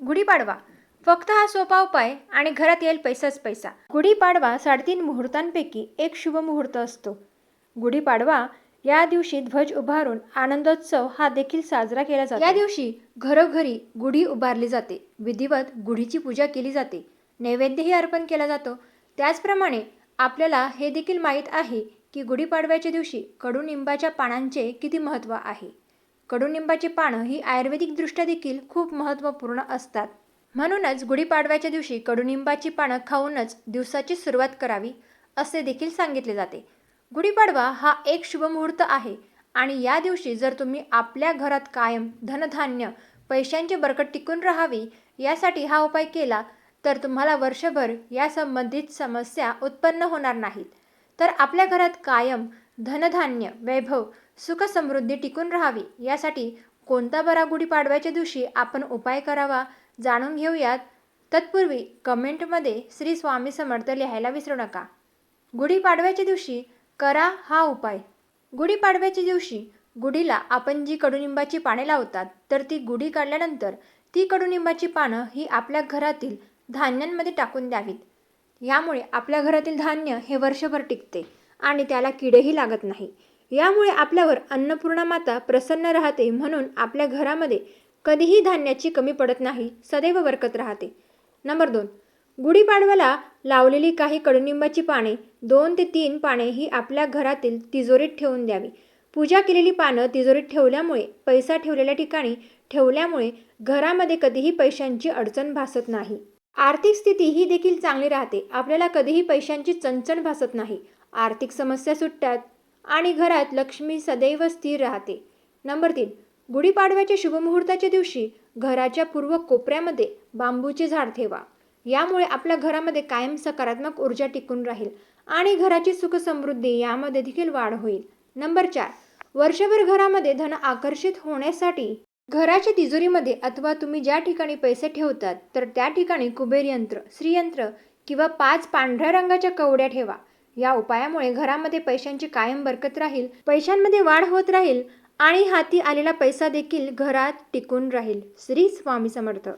गुढीपाडवा फक्त हा सोपा उपाय आणि घरात येईल पैसाच पैसा. गुढीपाडवा साडेतीन मुहूर्तांपैकी एक शुभ मुहूर्त असतो. गुढीपाडवा या दिवशी ध्वज उभारून आनंदोत्सव हा देखील साजरा केला जातो. या दिवशी घरोघरी गुढी उभारली जाते. विधिवत गुढीची पूजा केली जाते. नैवेद्यही अर्पण केला जातो. त्याचप्रमाणे आपल्याला हे देखील माहीत आहे की गुढीपाडव्याच्या दिवशी कडुनिंबाच्या पानांचे किती महत्त्व आहे? कडुनिंबाची पानं ही आयुर्वेदिकदृष्ट्या देखील खूप महत्त्वपूर्ण असतात. म्हणूनच गुढीपाडव्याच्या दिवशी कडुनिंबाची पानं खाऊनच दिवसाची सुरुवात करावी असे देखील सांगितले जाते. गुढीपाडवा हा एक शुभमुहूर्त आहे आणि या दिवशी जर तुम्ही आपल्या घरात कायम धनधान्य पैशांची बरकत टिकून राहावी यासाठी हा उपाय केला तर तुम्हाला वर्षभर या संबंधित समस्या उत्पन्न होणार नाहीत. तर आपल्या घरात कायम धनधान्य वैभव सुख समृद्धी टिकून राहावी. यासाठी कोणता बरा गुढीपाडव्याच्या दिवशी आपण उपाय करावा जाणून घेऊयात. तत्पूर्वी कमेंटमध्ये श्री स्वामी समर्थ लिहायला विसरू नका. गुढीपाडव्याच्या दिवशी करा हा उपाय. गुढीपाडव्याच्या दिवशी गुढीला आपण जी कडुनिंबाची पाने लावतात तर ती गुढी काढल्यानंतर ती कडुनिंबाची पानं ही आपल्या घरातील धान्यांमध्ये टाकून द्यावीत. यामुळे आपल्या घरातील धान्य हे वर्षभर टिकते आणि त्याला किडेही लागत नाही. यामुळे आपल्यावर अन्नपूर्णा माता प्रसन्न राहते म्हणून आपल्या घरामध्ये कधीही धान्याची कमी पडत नाही सदैव बरकत राहते. नंबर दोन गुढीपाडव्याला लावलेली काही कडुनिंबाची पाने दोन ते तीन पाने ही आपल्या घरातील तिजोरीत ठेवून द्यावी. पूजा केलेली पानं तिजोरीत ठेवल्यामुळे पैसा ठेवलेल्या ठिकाणी ठेवल्यामुळे घरामध्ये कधीही पैशांची अडचण भासत नाही. आर्थिक स्थिती ही देखील चांगली राहते. आपल्याला कधीही पैशांची चणचण भासत नाही. आर्थिक समस्या सुटतात. आणि घरात लक्ष्मी सदैव स्थिर राहते. नंबर तीन. गुढीपाडव्याच्या शुभमुहूर्ताच्या दिवशी घराच्या पूर्व कोपऱ्यामध्ये बांबूचे झाड ठेवा. यामुळे आपल्या घरामध्ये कायम सकारात्मक ऊर्जा टिकून राहील आणि घराची सुखसमृद्धी यामध्ये देखील वाढ होईल. नंबर चार. वर्षभर घरामध्ये धन आकर्षित होण्यासाठी घराच्या तिजोरीमध्ये अथवा तुम्ही ज्या ठिकाणी पैसे ठेवतात तर त्या ठिकाणी कुबेर यंत्र श्रीयंत्र किंवा पाच पांढऱ्या रंगाच्या कवड्या ठेवा. या उपायामुळे घरामध्ये पैशांची कायम बरकत राहील पैशांमध्ये वाढ होत राहील आणि हाती आलेला पैसा देखील घरात टिकून राहील. श्री स्वामी समर्थ.